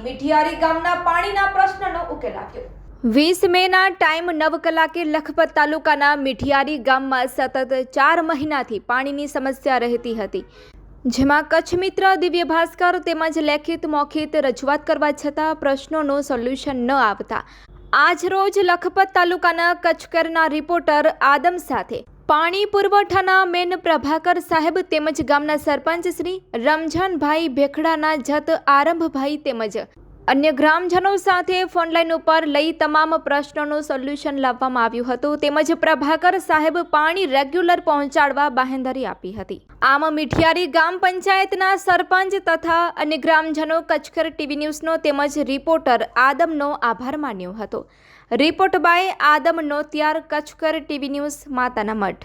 મિઠિયારી ગામના પાણીના પ્રશ્નનો ઉકેલ આવ્યો વીસ મેના ટાઈમ નવ કલાકે લખપત તાલુકાના મીઠિયારી ગામમાં સતત ચાર મહિનાથી પાણીની સમસ્યા રહેતી હતી. જેમાં કચ્છ મિત્ર દિવ્ય ભાસ્કર તેમજ લેખિત મૌખિત રજૂઆત કરવા છતાં પ્રશ્નોનું સોલ્યુશન ન આવતા આજ રોજ લખપત તાલુકાના કચ્છકરના રિપોર્ટર આદમ સાથે પાણી પુરવઠાના મેન પ્રભાકર સાહેબ તેમજ ગામના સરપંચ શ્રી રમઝાનભાઈ ભેખડાના જત આરંભભાઈ તેમજ અન્ય ગ્રામજનો સાથે ફોનલાઈન ઉપર લઈ તમામ પ્રશ્નોનું સોલ્યુશન લાવવામાં આવ્યું હતું. તેમજ પ્રભાકર સાહેબ પાણી રેગ્યુલર પહોંચાડવા બાહેંધરી આપી હતી. આમ મીઠિયારી ગામ પંચાયતના સરપંચ તથા અન્ય ગ્રામજનો કચ્છકર ટીવી ન્યૂઝનો તેમજ રિપોર્ટર આદમનો આભાર માન્યો હતો. રિપોર્ટ બાય આદમ નોતિયાર કચ્છકર ટીવી ન્યૂઝ, માતાના મઠ